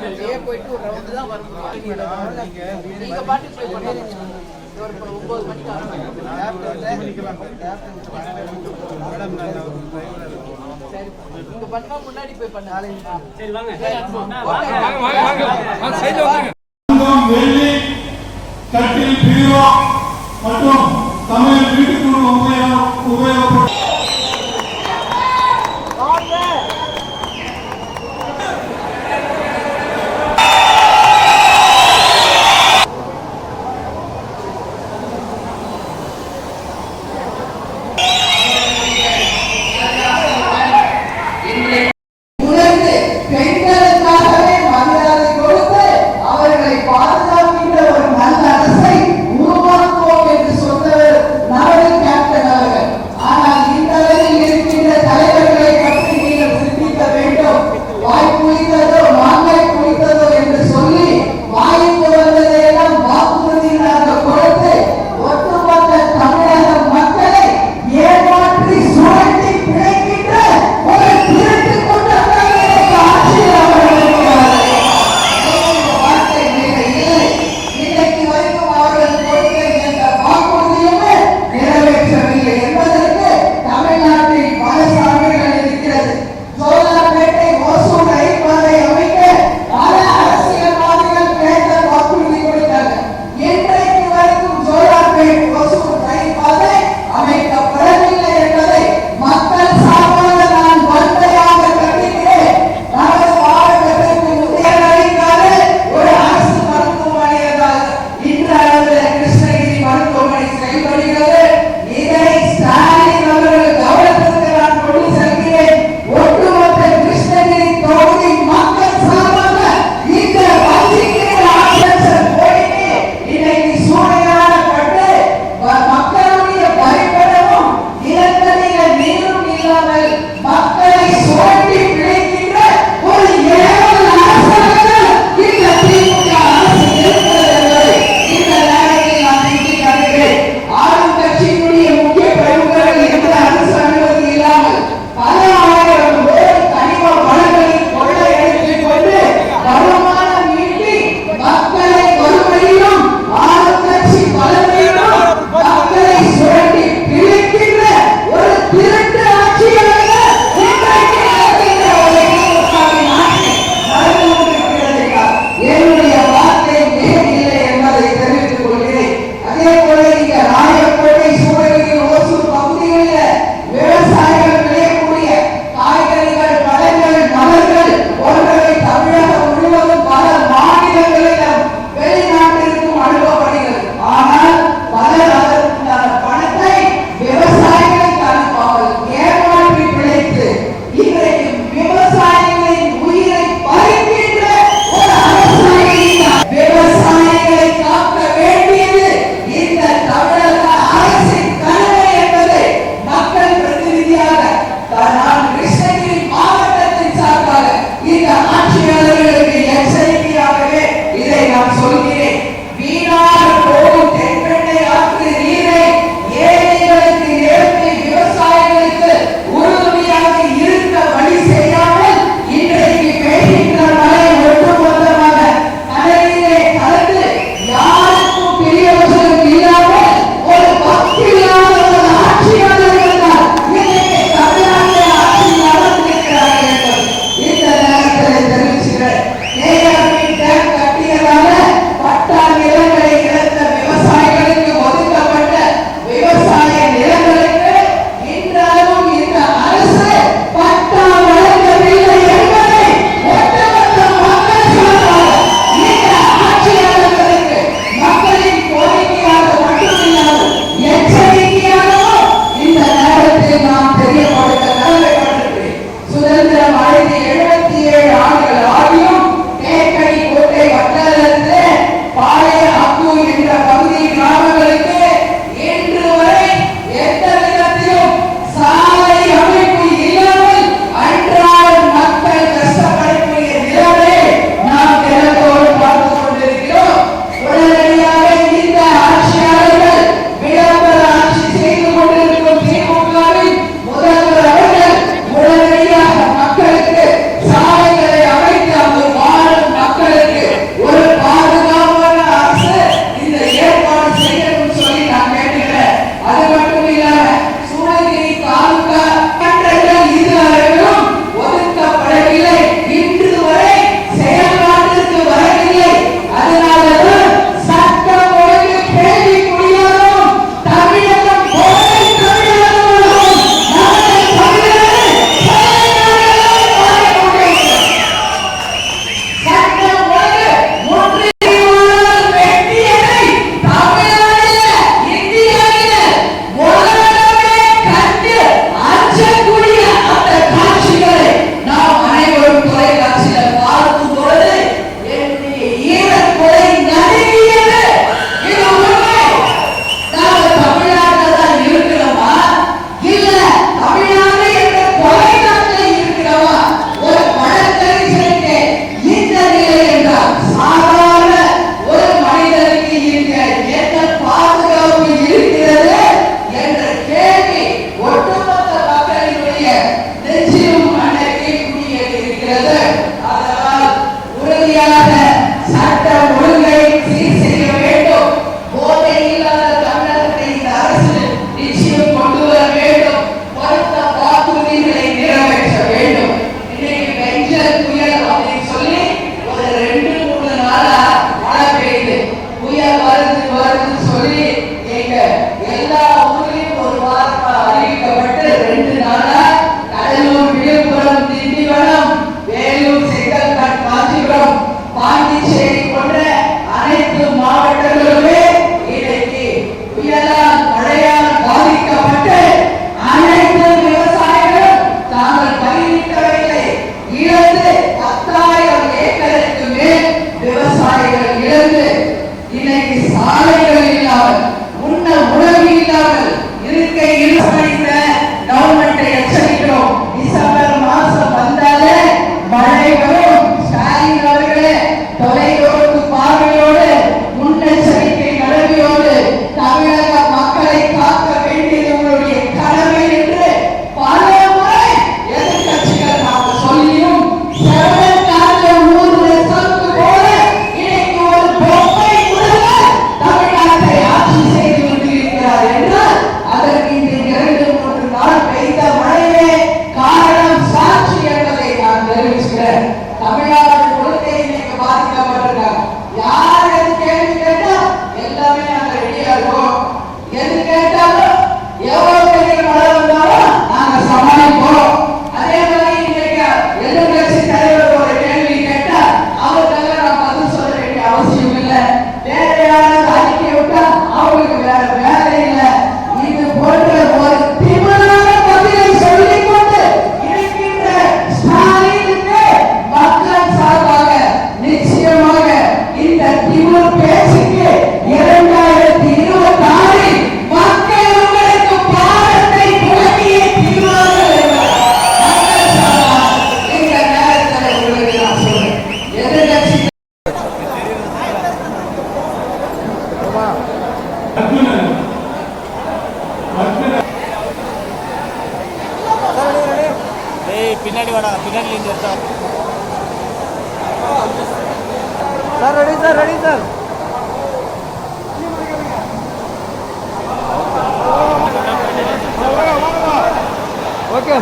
அப்படியே போயிட்டு ஒரு ரவுண்டு தான் வரும். நீங்கள் பாட்டு போய் பண்ணுறீங்க ஒன்பது மணிக்கு இங்க பண்ணா முன்னாடி போய் பண்ண. சரி வாங்க. கட்டில் பிரிவா மற்றும் தமிழ் வீட்டுக்குள் உபயோகப்படும். பின்னாடி வாடா பின்னாடி இருந்து எடுத்தா sir ready sir ready sir okay